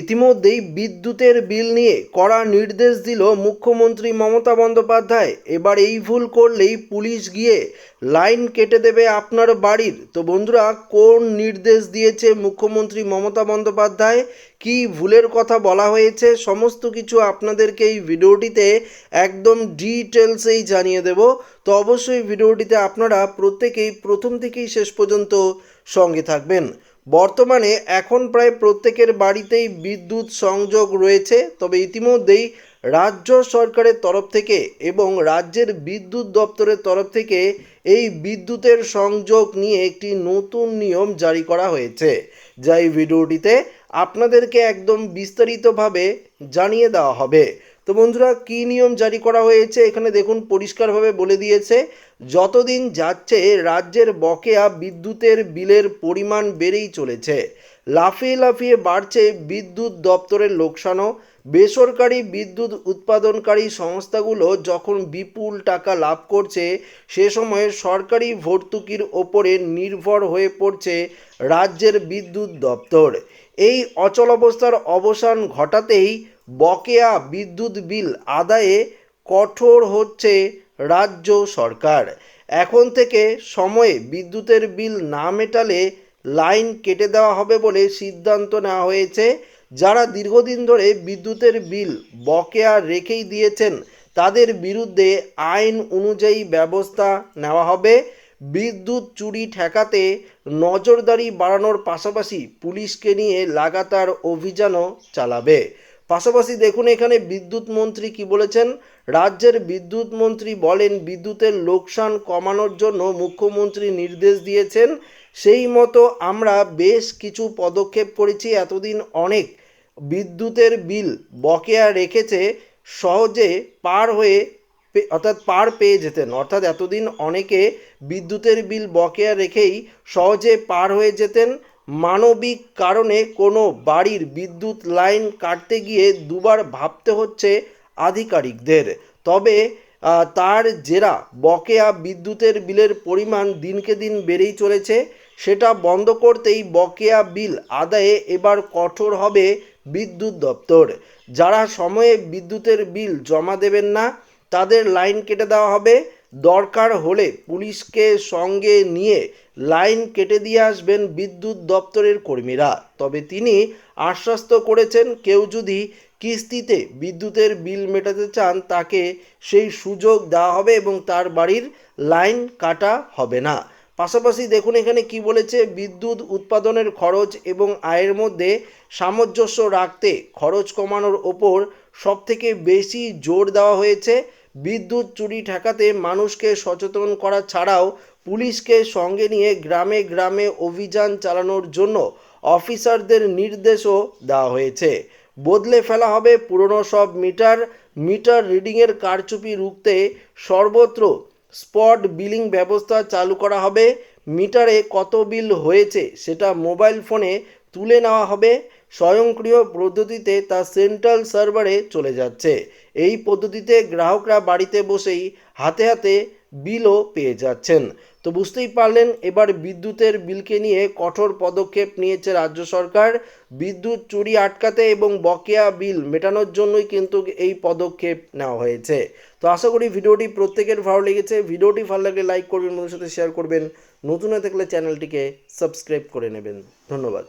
ইতিমধ্যেই বিদ্যুতের বিল নিয়ে কড়া নির্দেশ দিল মুখ্যমন্ত্রী মমতা বন্দ্যোপাধ্যায়। এবার এই ভুল করলেই পুলিশ গিয়ে লাইন কেটে দেবে আপনার বাড়ির। তো বন্ধুরা, কোন নির্দেশ দিয়েছে মুখ্যমন্ত্রী মমতা বন্দ্যোপাধ্যায়? কি ভুলের কথা বলা হয়েছে? সমস্ত কিছু আপনাদেরকে এই ভিডিওটিতে একদম ডিটেলসেই জানিয়ে দেব। তো অবশ্যই ভিডিওটিতে আপনারা প্রত্যেকেই প্রথম থেকেই শেষ পর্যন্ত সঙ্গে থাকবেন। বর্তমানে এখন প্রায় প্রত্যেকের বাড়িতেই বিদ্যুৎ সংযোগ রয়েছে, তবে ইতিমধ্যেই রাজ্য সরকারের তরফ থেকে এবং রাজ্যের বিদ্যুৎ দপ্তরের তরফ থেকে এই বিদ্যুতের সংযোগ নিয়ে একটি নতুন নিয়ম জারি করা হয়েছে। যা এই ভিডিওটিতে আপনাদেরকে একদম বিস্তারিতভাবে জানিয়ে দেওয়া হবে। তো বন্ধুরা, কী নিয়ম জারি করা হয়েছে? এখানে দেখুন, পরিষ্কারভাবে বলে দিয়েছে, যতদিন যাচ্ছে, রাজ্যের বকেয়া বিদ্যুতের বিলের পরিমাণ বেড়েই চলেছে। লাফিয়ে লাফিয়ে বাড়ছে বিদ্যুৎ দপ্তরের লোকসানও। বেসরকারি বিদ্যুৎ উৎপাদনকারী সংস্থাগুলো যখন বিপুল টাকা লাভ করছে, সে সময়ে সরকারি ভর্তুকির ওপরে নির্ভর হয়ে পড়ছে রাজ্যের বিদ্যুৎ দপ্তর। এই অচল অবস্থার অবসান ঘটাতেই বকেয়া বিদ্যুৎ বিল আদায়ে কঠোর হচ্ছে রাজ্য সরকার। এখন থেকে সময়ে বিদ্যুতের বিল না মেটালে লাইন কেটে দেওয়া হবে বলে সিদ্ধান্ত নেওয়া হয়েছে। যারা দীর্ঘদিন ধরে বিদ্যুতের বিল বকেয়া রেখেই দিয়েছেন, তাদের বিরুদ্ধে আইন অনুযায়ী ব্যবস্থা নেওয়া হবে। বিদ্যুৎ চুরি ঠেকাতে নজরদারি বাড়ানোর পাশাপাশি পুলিশকে নিয়ে লাগাতার অভিযানও চালাবে। পাশাপাশি দেখুন এখানে বিদ্যুৎ মন্ত্রী কি বলেছেন? রাজ্যের বিদ্যুৎ মন্ত্রী বলেন, বিদ্যুতের লোকসান কমানোর জন্য মুখ্যমন্ত্রী নির্দেশ দিয়েছেন। সেই মতো আমরা বেশ কিছু পদক্ষেপ করেছি, এতদিন অনেক। বিদ্যুতের বিল বকেয়া রেখেছে, সহজে পার হয়ে অর্থাৎ পার পেয়ে যেতেন। অর্থাৎ এতদিন অনেকে বিদ্যুতের বিল বকেয়া রেখেই সহজে পার হয়ে যেতেন। মানবিক কারণে কোনো বাড়ির বিদ্যুৎ লাইন কাটতে গিয়ে দুবার ভাবতে হচ্ছে আধিকারিকদের। তবে তার জেরা বকেয়া বিদ্যুতের বিলের পরিমাণ দিনকে দিন বেড়েই চলেছে। সেটা বন্ধ করতেই বকেয়া বিল আদায়ে এবার কঠোর হবে বিদ্যুৎ দপ্তর। যারা সময়ে বিদ্যুতের বিল জমা দেবেন না, তাদের লাইন কেটে দেওয়া হবে। দরকার হলে পুলিশকে সঙ্গে নিয়ে লাইন কেটে দিয়ে আসবেন বিদ্যুৎ দপ্তরের কর্মীরা। তবে তিনি আশ্বস্ত করেছেন, কেউ যদি কিস্তিতে বিদ্যুতের বিল মেটাতে চান, তাকে সেই সুযোগ দেওয়া হবে এবং তার বাড়ির লাইন কাটা হবে না। পাশাপাশি দেখুন এখানে কি বলেছে, বিদ্যুৎ উৎপাদনের খরচ এবং আয়ের মধ্যে সামঞ্জস্য রাখতে খরচ কমানোর ওপর সবথেকে বেশি জোর দেওয়া হয়েছে। বিদ্যুৎ চুরি ঠেকাতে মানুষকে সচেতন করা ছাড়াও পুলিশকে সঙ্গে নিয়ে গ্রামে গ্রামে অভিযান চালানোর জন্য অফিসারদের নির্দেশও দেওয়া হয়েছে। বদলে ফেলা হবে পুরনো সব মিটার। মিটার রিডিংয়ের কারচুপি রুখতে সর্বত্র স্পট বিলিং ব্যবস্থা চালু করা হবে। মিটারে কত বিল হয়েছে সেটা মোবাইল ফোনে তুলে নেওয়া হবে। স্বয়ংক্রিয় পদ্ধতিতে তা সেন্ট্রাল সার্ভারে চলে যাচ্ছে। এই পদ্ধতিতে গ্রাহকরা বাড়িতে বসেই হাতে হাতে বিলও পেয়ে যাচ্ছেন। তো বুঝতেই পারলেন, এবার বিদ্যুতের বিলকে নিয়ে কঠোর পদক্ষেপ নিয়েছে রাজ্য সরকার। বিদ্যুৎ চুরি আটকাতে এবং বকেয়া বিল মেটানোর জন্যই কিন্তু এই পদক্ষেপ নেওয়া হয়েছে। তো আশা করি ভিডিওটি প্রত্যেকের ভালো লেগেছে। ভিডিওটি ভালো লাগলে লাইক করবেন, বন্ধুদের সাথে শেয়ার করবেন। নতুন হয়ে থাকলে চ্যানেলটিকে সাবস্ক্রাইব করে নেবেন। ধন্যবাদ।